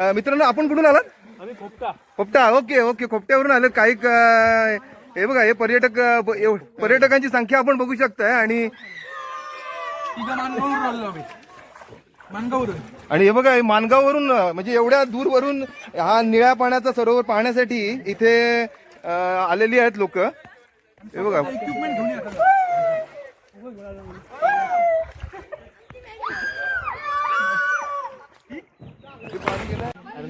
अ, मित्रांनो आपण कुठून आलात? आम्ही खोपटा. खोपटा ओके ओके खोपट्यावरून आले काही क- हे बघा हे पर्यटक अ, ब- एव- पर्यटकांची संख्या आपण बघू शकताय आणि तिघं मानगावरून आलो आम्ही. मानगावरून आणि हे बघा हे मानगाववरून अ, म्हणजे एवढ्या दूरवरून हा निळ्या पाण्याचा सरोवर पाहण्यासाठी इथे अ, आलेली आहेत लोक. हे बघा. इक्विपमेंट घेऊन येतात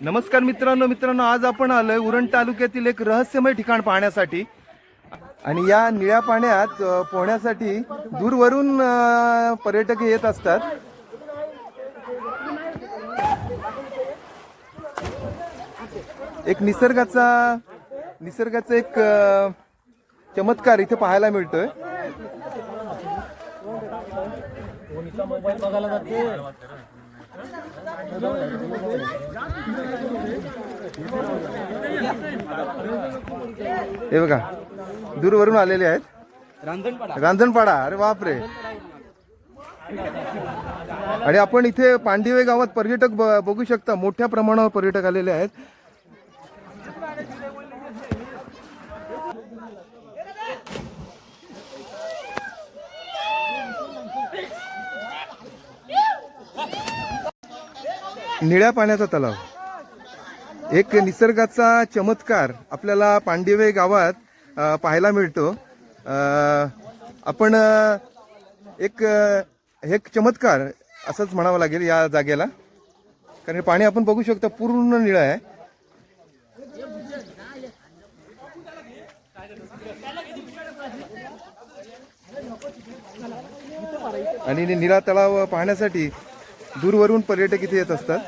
नमस्कार मित्रांनो मित्रांनो आज आपण आलोय उरण तालुक्यातील एक रहस्यमय ठिकाण पाहण्यासाठी. आणि या निळ्या पाण्यात पोहण्यासाठी दूरवरून पर्यटक येत असतात. एक निसर्गाचा निसर्गाचा एक चमत्कार इथे पाहायला मिळतोय. मोबाईल बघायला जाते हे बघा दूरवरून आलेले आहेत. रांजणपाडा. रांजणपाडा अरे बापरे. आणि आपण इथे पांडिवे गावात पर्यटक बघू शकता मोठ्या प्रमाणावर पर्यटक आलेले आहेत. निळ्या पाण्याचा तलाव. एक निसर्गाचा चमत्कार आपल्याला पांडिवे गावात पाहायला मिळतो. आपण एक हे एक चमत्कार असंच म्हणावं लागेल या जागेला. कारण पाणी आपण बघू शकतो पूर्ण निळं आहे. आणि निळा तलाव पाहण्यासाठी दूरवरून पर्यटक इथे येत असतात.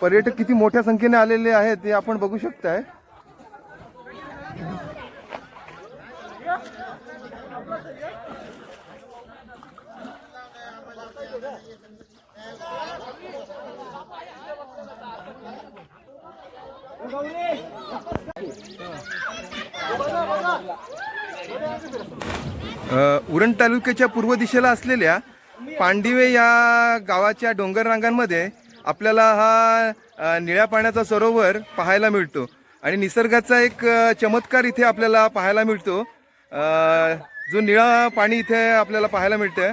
पर्यटक किती मोठ्या संख्येने आलेले आहेत हे आपण बघू शकताय. उरण तालुक्याच्या पूर्व दिशेला असलेल्या पांडिवे या गावाच्या डोंगर रांगांमध्ये आपल्याला हा निळ्या पाण्याचा सरोवर पाहायला मिळतो. आणि निसर्गाचा एक चमत्कार इथे आपल्याला पाहायला मिळतो. जो निळा पाणी इथे आपल्याला पाहायला मिळतं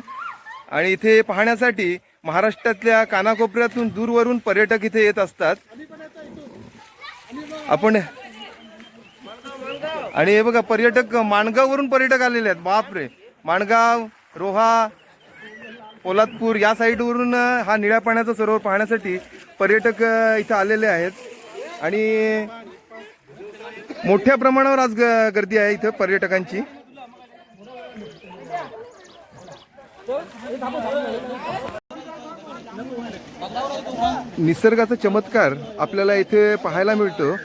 आणि इथे पाहण्यासाठी महाराष्ट्रातल्या कानाकोपऱ्यातून दूरवरून पर्यटक इथे येत असतात. आपण आणि हे बघा पर्यटक माणगाववरून पर्यटक आलेले आहेत. बापरे. माणगाव रोहा पोलादपूर या साईडवरून हा निळ्या पाण्याचा सरोवर पाहण्यासाठी पर्यटक इथं आलेले आहेत. आणि मोठ्या प्रमाणावर आज ग- गर्दी आहे इथं पर्यटकांची. निसर्गाचा चमत्कार आपल्याला इथे पाहायला मिळतो.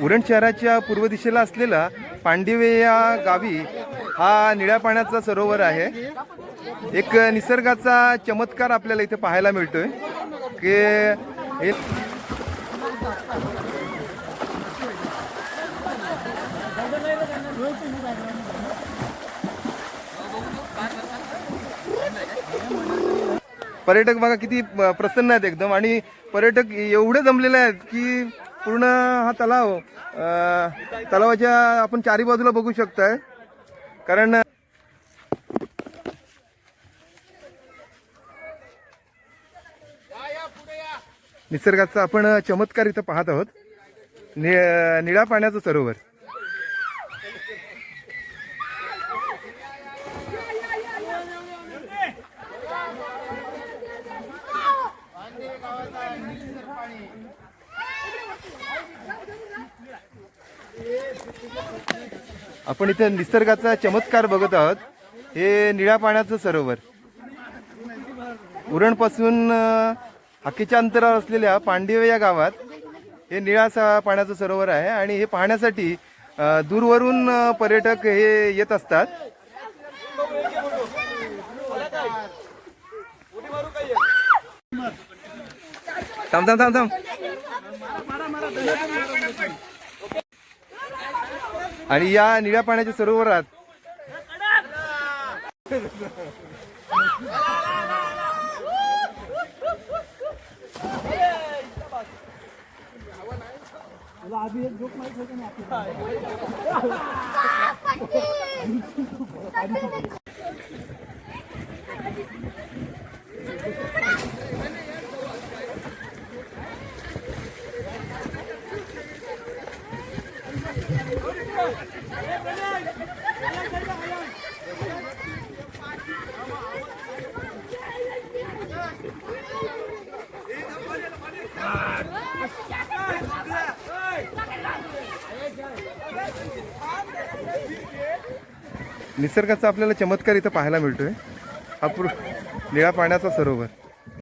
उरण शहराच्या पूर्व दिशेला असलेला पांडिवे या गावी हा निळ्या पाण्याचा सरोवर आहे. एक निसर्गाचा चमत्कार आपल्याला इथे पाहायला मिळतोय. की हे पर्यटक बघा किती प्रसन्न आहेत एकदम. आणि पर्यटक एवढे जमलेले आहेत की पूर्ण हा तलाव तलावाच्या आपण चारी बाजूला बघू शकताय. कारण निसर्गाचं आपण चमत्कार इथं पाहत आहोत. नि निळ्या पाण्याचं सरोवर. आपण इथे निसर्गाचा चमत्कार बघत आहोत. हे निळ्या पाण्याचं सरोवर. उरणपासून हाकीच्या अंतरावर असलेल्या पांडिव या गावात हे निळासा पाण्याचं सरोवर आहे आणि हे पाहण्यासाठी दूरवरून पर्यटक हे येत असतात. थांब थांब थांब थांब. आणि या निळ्या पाण्याच्या सरोवरात निसर्गाचा आपल्याला चमत्कार इथं पाहायला मिळतोय. हा निळ्या पाण्याचा सरोवर.